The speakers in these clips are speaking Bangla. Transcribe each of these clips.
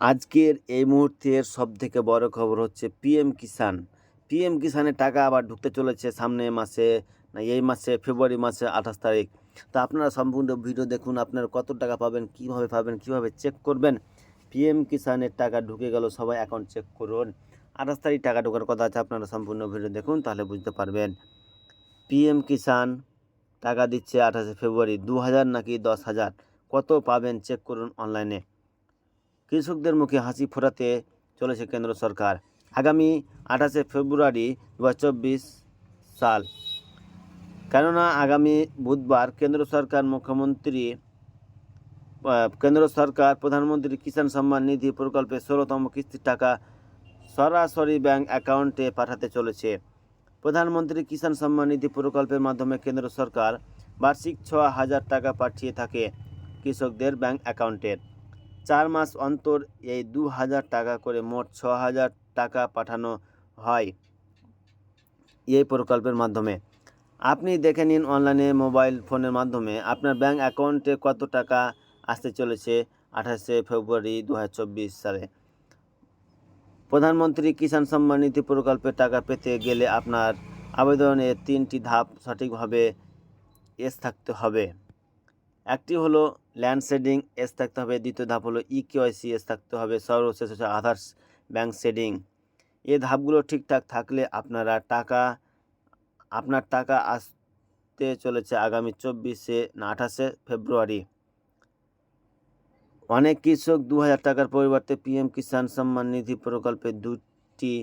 আজকের এই মুহূর্তের সব থেকে বড় খবর হচ্ছে পিএম কিষান পিএম কিষানের টাকা আবার ঢুকতে চলেছে সামনে মাসে, না এই মাসে, ফেব্রুয়ারি মাসে আঠাশ তারিখ। তো আপনারা সম্পূর্ণ ভিডিও দেখুন, আপনারা কত টাকা পাবেন, কীভাবে পাবেন, কীভাবে চেক করবেন? পিএম কিষানের টাকা ঢুকে গেল, সবাই অ্যাকাউন্ট চেক করুন। আঠাশ তারিখ টাকা ঢোকার কথা আছে, আপনারা সম্পূর্ণ ভিডিও দেখুন, তাহলে বুঝতে পারবেন। পিএম কিষান টাকা দিচ্ছে আঠাশে ফেব্রুয়ারি, দু হাজার নাকি দশ হাজার? কত পাবেন চেক করুন অনলাইনে কৃষকদের মুখে হাসি ফোটাতে চলেছে কেন্দ্র সরকার। আগামী আঠাশে ফেব্রুয়ারি দু হাজার চব্বিশ সাল। কেননা আগামী বুধবার কেন্দ্র সরকার মুখ্যমন্ত্রী কেন্দ্র সরকার প্রধানমন্ত্রী কিষাণ সম্মান নিধি প্রকল্পে ষোলোতম কিস্তির টাকা সরাসরি ব্যাংক অ্যাকাউন্টে পাঠাতে চলেছে। প্রধানমন্ত্রী কিষাণ সম্মান নিধি প্রকল্পের মাধ্যমে কেন্দ্র সরকার বার্ষিক ছ হাজার টাকা পাঠিয়ে থাকে কৃষকদের ব্যাংক অ্যাকাউন্টে। চার মাস অন্তর এই দু হাজার টাকা করে মোট ছ হাজার টাকা পাঠানো হয় এই প্রকল্পের মাধ্যমে। আপনি দেখে নিন অনলাইনে মোবাইল ফোনের মাধ্যমে আপনার ব্যাংক অ্যাকাউন্টে কত টাকা আসতে চলেছে আঠাশে ফেব্রুয়ারি দু হাজার চব্বিশ সালে। প্রধানমন্ত্রী কিষাণ সম্মান নিধি প্রকল্পের টাকা পেতে গেলে আপনার আবেদনের তিনটি ধাপ সঠিকভাবে এস থাকতে হবে। একটি হলো ল্যান্ড শেডিং এস থাকতে হবে, দ্বিতীয় ধাপ হলো ই কেওয়াইসি এস থাকতে হবে, সর্বশেষ হচ্ছে আধার ব্যাংক শেডিং এ ধাপগুলো ঠিকঠাক থাকলে আপনারা টাকা, আপনার টাকা আসতে চলেছে আগামী চব্বিশে না আঠাশে ফেব্রুয়ারি। অনেক কৃষক দু হাজার টাকার পরিবর্তে পিএম কিষাণ সম্মান নিধি প্রকল্পে দুটি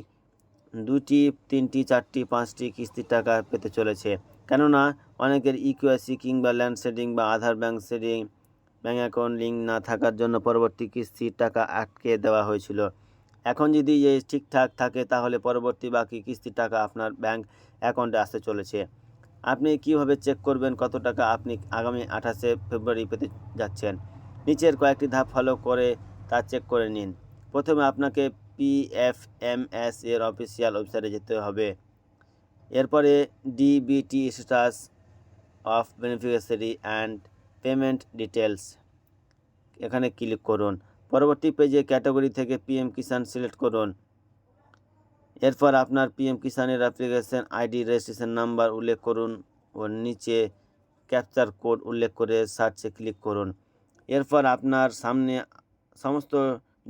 দুটি, তিনটি, চারটি, পাঁচটি কিস্তির টাকা পেতে চলেছে। কেননা অনেকের ইকুয়াসি কিংবা ল্যান্ড সেডিং বা Aadhaar bank seeding bank account link না থাকার জন্য পরবর্তী কিস্তির টাকা আটকে দেওয়া হয়েছিল। এখন যদি এই ঠিকঠাক থাকে, তাহলে পরবর্তী বাকি কিস্তির টাকা আপনার ব্যাংক অ্যাকাউন্টে আসতে চলেছে। আপনি কীভাবে চেক করবেন কত টাকা আপনি আগামী আঠাশে ফেব্রুয়ারি পেতে যাচ্ছেন? নিচের কয়েকটি ধাপ ফলো করে তা চেক করে নিন। প্রথমে আপনাকে পিএফএমএস এর অফিসিয়াল ওয়েবসাইটে যেতে হবে। এরপরে DBT status of beneficiary and payment details এখানে ক্লিক করুন। পরবর্তী পেজে ক্যাটাগরি থেকে পিএম কিষাণ সিলেক্ট করুন। এরপর আপনার পিএম কিষাণের অ্যাপ্লিকেশন আইডি রেজিস্ট্রেশন নাম্বার উল্লেখ করুন ও নিচে ক্যাপচার কোড উল্লেখ করে সার্চে ক্লিক করুন। এরপর আপনার সামনে সমস্ত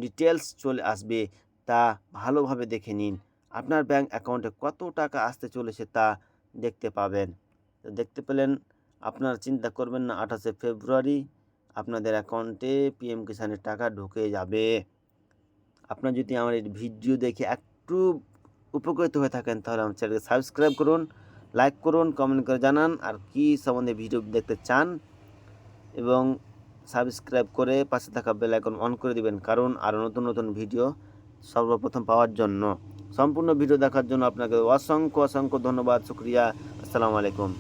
ডিটেলস চলে আসবে তা ভালোভাবে দেখে নিন। আপনার ব্যাংক অ্যাকাউন্টে কত টাকা আসতে চলেছে তা দেখতে পাবেন। দেখতে পেলেন আপনারা চিন্তা করবেন না, আঠাশে ফেব্রুয়ারি আপনাদের অ্যাকাউন্টে পিএম কিষানের টাকা ঢুকে যাবে। আপনার যদি আমার এই ভিডিও দেখে একটু উপকৃত হয়ে থাকেন, তাহলে আমার চ্যানেলকে সাবস্ক্রাইব করুন, লাইক করুন কমেন্ট করে জানান, আর কি সম্বন্ধে ভিডিও দেখতে চান এবং সাবস্ক্রাইব করে পাশে থাকা বেল আইকন অন করে দিবেন, কারণ আরও নতুন নতুন ভিডিও সর্বপ্রথম পাওয়ার জন্য। সম্পূর্ণ ভিডিও দেখার জন্য আপনাকে অসংখ্য অসংখ্য ধন্যবাদ, শুক্রিয়া, আসসালামু আলাইকুম।